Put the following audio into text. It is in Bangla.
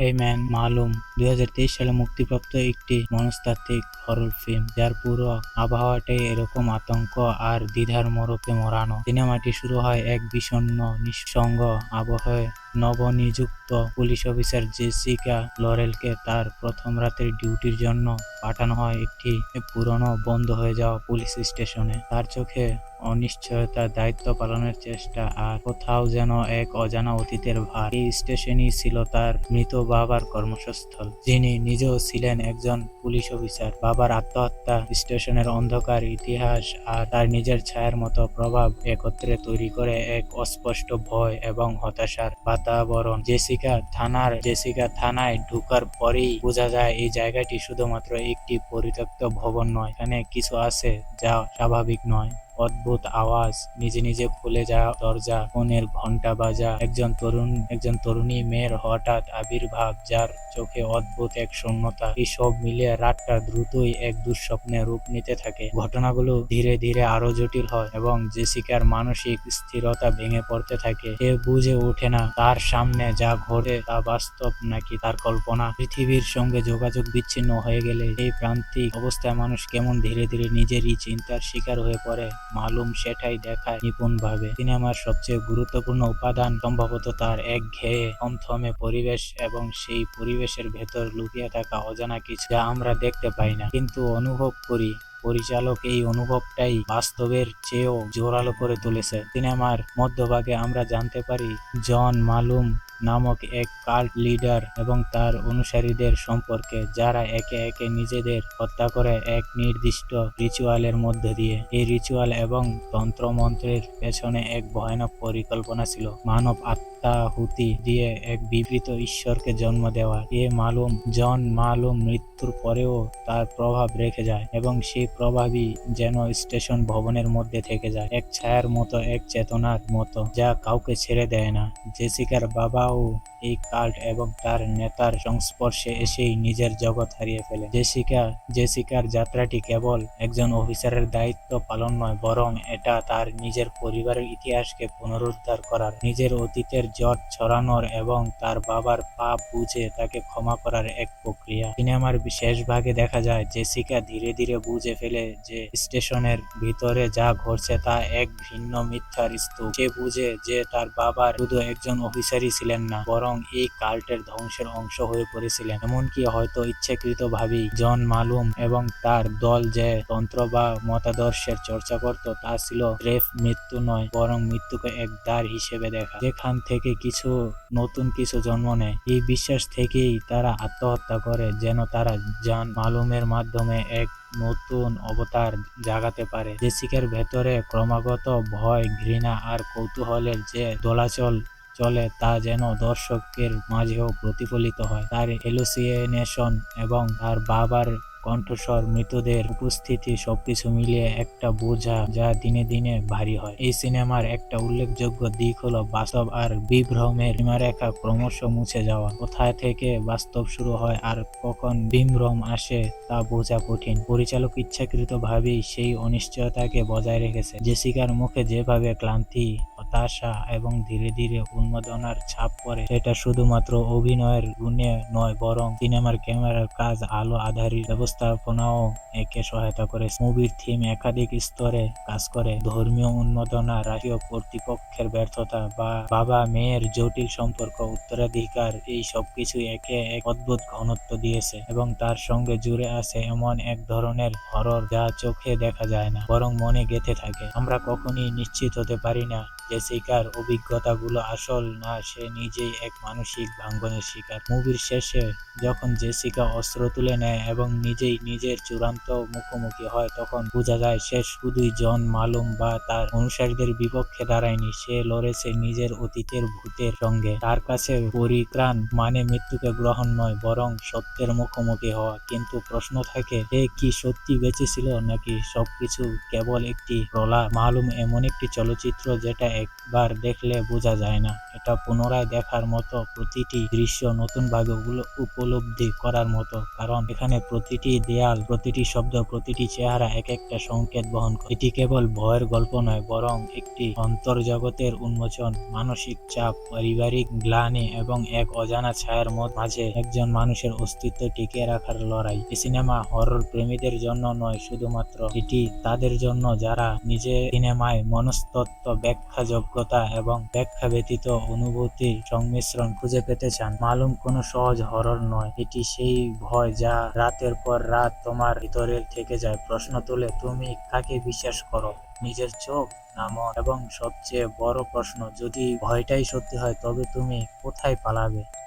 এই ম্যান মালুম। দুই হাজার তেইশ সালে মুক্তিপ্রাপ্ত একটি মনস্তাত্ত্বিক হরর ফিল্ম যার পুরো আবহাওয়াটাই এরকম আতঙ্ক আর দ্বিধার মোড়কে মরানো সিনেমাটি শুরু হয় এক বিষণ্ন নিঃসঙ্গ আবহাওয়ায় নবনিযুক্ত পুলিশ অফিসার জেসিকা লরেলকে তার প্রথম রাতের ডিউটির জন্য পাঠানো হয় একটি পুরনো বন্ধ হয়ে যাওয়া পুলিশ স্টেশনে। তার চোখে অনিশ্চয়তা দায়িত্ব পালনের চেষ্টা আর কোথাও যেন এক অজানা অতীতের ভার। এই স্টেশনই ছিল তার মৃত বাবার কর্মস্থল, যিনি নিজেও ছিলেন একজন পুলিশ অফিসার। বাবার আত্মহত্যা, স্টেশনের অন্ধকার ইতিহাস আর তার নিজের ছায়ার মতো প্রভাব একত্রে তৈরি করে এক অস্পষ্ট ভয় এবং হতাশার বাতাবরণ। জেসিকা থানার জেসিকা থানায় ঢুকার পরেই বোঝা যায়, এই জায়গাটি শুধুমাত্র একটি পরিত্যক্ত ভবন নয়, এখানে কিছু আছে যা স্বাভাবিক নয়। অদ্ভুত আওয়াজ, নিজে নিজে খুলে যাওয়া দরজা, ফোনের ঘণ্টা বাজা, একজন তরুণ, একজন তরুণী মেয়ের হঠাৎ আবির্ভাব, যার চোখে অদ্ভুত এক শূন্যতা। এই সব মিলিয়ে রাতটা দ্রুতই এক দুঃস্বপ্নে রূপ নিতে থাকে। ঘটনাগুলো ধীরে ধীরে আরও জটিল হয় এবং জেসিকার মানসিক স্থিরতা ভেঙে পড়তে থাকে। সে বুঝে ওঠে না তার সামনে যা ঘটে তা বাস্তব নাকি তার কল্পনা। পৃথিবীর সঙ্গে যোগাযোগ বিচ্ছিন্ন হয়ে গেলে এই প্রান্তিক অবস্থায় মানুষ কেমন ধীরে ধীরে নিজেরই চিন্তার শিকার হয়ে পড়ে। মালুম সেটাই দেখায় নিপুণভাবে। সিনেমার সবচেয়ে গুরুত্বপূর্ণ উপাদান, সম্ভবত তার এক ঘেয়ে থমথমে পরিবেশ এবং সেই পরিবেশের ভেতর লুকিয়ে থাকা অজানা কিছু যা আমরা দেখতে পাই না। কিন্তু অনুভব করি, পরিচালক এই অনুভবটাই বাস্তবের চেয়েও জোরালো করে তুলেছে। সিনেমার মধ্যভাগে আমরা জানতে পারি, জন মালুম নামক এক কাল্ট লিডার এবং তার অনুসারীদের সম্পর্কে, যারা একে একে নিজেদের হত্যা করে এক নির্দিষ্ট রিচুয়ালের মধ্য দিয়ে। এই রিচুয়াল এবং তন্ত্রমন্ত্রের পেছনে এক ভয়ানক পরিকল্পনা ছিল। মানব আত্মাহুতি দিয়ে এক বিবৃত ঈশ্বরকে জন্ম দেওয়া। এ মালুম, জন মালুম মৃত্যুর পরেও তার প্রভাব রেখে যায় এবং সেই প্রভাবই যেন স্টেশন ভবনের মধ্যে থেকে যায়। এক ছায়ার মতো, এক চেতনার মতো, যা কাউকে ছেড়ে দেয় না। জেসিকার বাবাও এই কাল্ট এবং তার নেতার সংস্পর্শে এসেই নিজের জগৎ হারিয়ে ফেলে। জেসিকা, জেসিকার যাত্রাটি কেবল একজন অফিসারের দায়িত্ব পালন নয়, বরং এটা তার নিজের পরিবারের ইতিহাসকে পুনরুদ্ধার করার, নিজের অতীতের জট ছড়ানোর এবং তার বাবার পাপ বুঝে তাকে ক্ষমা করার এক প্রক্রিয়া। সিনেমার শেষ ভাগে দেখা যায়, জেসিকা ধীরে ধীরে বুঝে ফেলে যে স্টেশনের ভিতরে যা ঘটছে তা এক ভিন্ন মিথ্যার স্তূপ। সে বুঝে যে তার বাবার শুধু একজন অফিসারই ছিলেন না, বরং এই কাল্টের ধ্বংসের অংশ হয়ে পড়েছিলেন। এমনকি হয়তো ইচ্ছাকৃতভাবেই জন মালুম এবং তার দল যে তন্ত্র বা মতাদর্শের চর্চা করত তা ছিল রেফ মৃত্যু নয়, বরং মৃত্যুকে এক দ্বার হিসেবে দেখা। যেখান থেকে কিছু নতুন কিছু জন্ম নেয়। এই বিশ্বাস থেকেই তারা আত্মহত্যা করে, যেন তারা জান মালুমের মাধ্যমে এক নতুন অবতার জাগাতে পারে। জেসিকার ভেতরে ক্রমাগত ভয়, ঘৃণা আর কৌতূহলের যে দোলাচল চলে, তা যেন দর্শকের মাঝেও প্রতিফলিত হয়। তার এলুসিনেশন এবং তার বাবার কণ্ঠস্বর, মৃতদের উপস্থিতি সবকিছু মিলিয়ে একটা বোঝা যা দিনে দিনে ভারী হয়। এই সিনেমার একটা উল্লেখযোগ্য দিক হলো বাস্তব আর বিভ্রমের সীমারেখা ক্রমশ মুছে যাওয়া। কোথায় থেকে বাস্তব শুরু হয় আর কখন বিভ্রম আসে তা বোঝা কঠিন। পরিচালক ইচ্ছাকৃতভাবেই সেই অনিশ্চয়তাকে বজায় রেখেছে। জেসিকার মুখে যেভাবে ক্লান্তি হতাশা এবং ধীরে ধীরে উন্মাদনার ছাপ পড়ে। সেটা শুধুমাত্র অভিনয়ের গুণে নয়, বরং সিনেমার ক্যামেরার কাজ, আলো আধারিত ব্যবস্থাপনাও একে সহায়তা করে মুভির থিম একাধিক স্তরে কাজ করে। ধর্মীয় উন্মাদনা, রাষ্ট্রীয় কর্তৃপক্ষের ব্যর্থতা বা বাবা মেয়ের জটিল সম্পর্ক, উত্তরাধিকার, এই সবকিছু একে এক অদ্ভুত ঘনত্ব দিয়েছে এবং তার সঙ্গে জুড়ে আছে এমন এক ধরনের হরর যা চোখে দেখা যায় না, বরং মনে গেঁথে থাকে। আমরা কখনই নিশ্চিত হতে পারি না জেসিকার অভিজ্ঞতাগুলো আসল না, সে নিজেই এক মানসিক ভাঙ্গনের শিকার। মুভির শেষে যখন জেসিকা অস্ত্র তুলে নেয় এবং নিজেই নিজের চূড়ান্ত মুখোমুখি হয়, তখন বোঝা যায় সে শুধুই জন মালুম বা তার অনুসারীদের বিপক্ষে দাঁড়ায়নি। সে লড়েছে নিজের অতীতের ভূতের সঙ্গে। তার কাছে পরিত্রাণ মানে মৃত্যুকে গ্রহণ নয়, বরং সত্যের মুখোমুখি হওয়া। কিন্তু প্রশ্ন থাকে, সে কি সত্যি বেঁচে ছিল নাকি সবকিছু কেবল একটি প্রলাপ? মালুম এমন একটি চলচ্চিত্র যেটা একবার দেখলে বোঝা যায় না। এটা পুনরায় দেখার মতো প্রতিটি দৃশ্য নতুনভাবে উপলব্ধি করার মতো। কারণ এখানে প্রতিটি দেয়াল, প্রতিটি শব্দ, প্রতিটি চেহারা এক একটা সংকেত বহন করে। এটি কেবল ভয়ের গল্প নয়, বরং একটি অন্তর্জগতের উন্মোচন। মানসিক চাপ, পারিবারিক গ্লানি এবং এক অজানা ছায়ার মত মাঝে একজন মানুষের অস্তিত্ব টিকিয়ে রাখার লড়াই। এই সিনেমা হরর প্রেমীদের জন্য নয়, শুধুমাত্র এটি তাদের জন্য। যারা নিজে সিনেমায় মনস্তত্ত্ব ব্যাখ্যাযোগ্যতা এবং ব্যাখ্যা ব্যতীত অনুভূতি সংমিশ্রণ খুঁজে পেতে চান। মালুম কোনো সহজ হরর নয়। এটি সেই ভয় যা রাতের পর রাত তোমার ভিতরে থেকে যায়। প্রশ্ন তুলে, তুমি কাকে বিশ্বাস করো? নিজের চোখ না এবং সবচেয়ে বড় প্রশ্ন, যদি ভয়টাই সত্যি হয়, তবে তুমি কোথায় পালাবে?